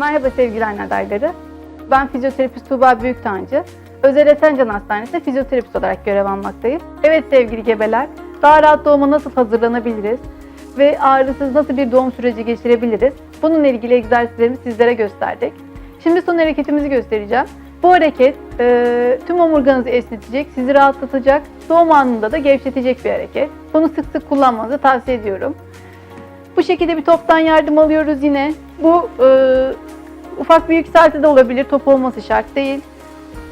Merhaba sevgili anne adayları. Ben fizyoterapist Tuğba Büyüktancı. Özel Esencan Hastanesi'nde fizyoterapist olarak görev almaktayım. Evet sevgili gebeler, daha rahat doğuma nasıl hazırlanabiliriz ve ağrısız nasıl bir doğum süreci geçirebiliriz? Bununla ilgili egzersizlerimi sizlere gösterdik. Şimdi son hareketimizi göstereceğim. Bu hareket e, tüm omurganızı esnetecek, sizi rahatlatacak, doğum anında da gevşetecek bir hareket. Bunu sık sık kullanmanızı tavsiye ediyorum. Bu şekilde bir toptan yardım alıyoruz yine. Bu e, ufak bir yükselti de olabilir, top olması şart değil.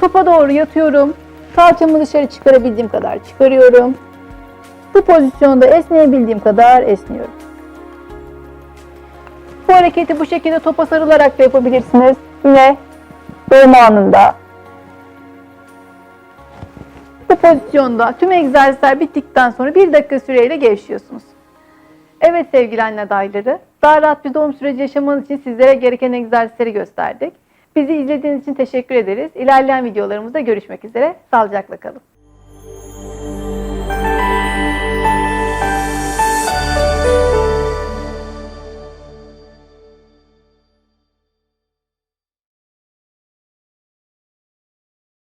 Topa doğru yatıyorum. Kalçamı dışarı çıkarabildiğim kadar çıkarıyorum. Bu pozisyonda esneyebildiğim kadar esniyorum. Bu hareketi bu şekilde topa sarılarak da yapabilirsiniz. Yine doğum anında. Bu pozisyonda tüm egzersizler bittikten sonra bir dakika süreyle gevşiyorsunuz. Evet sevgili anne adayları, daha rahat bir doğum süreci yaşamanız için sizlere gereken egzersizleri gösterdik. Bizi izlediğiniz için teşekkür ederiz. İlerleyen videolarımızda görüşmek üzere. Sağlıcakla kalın.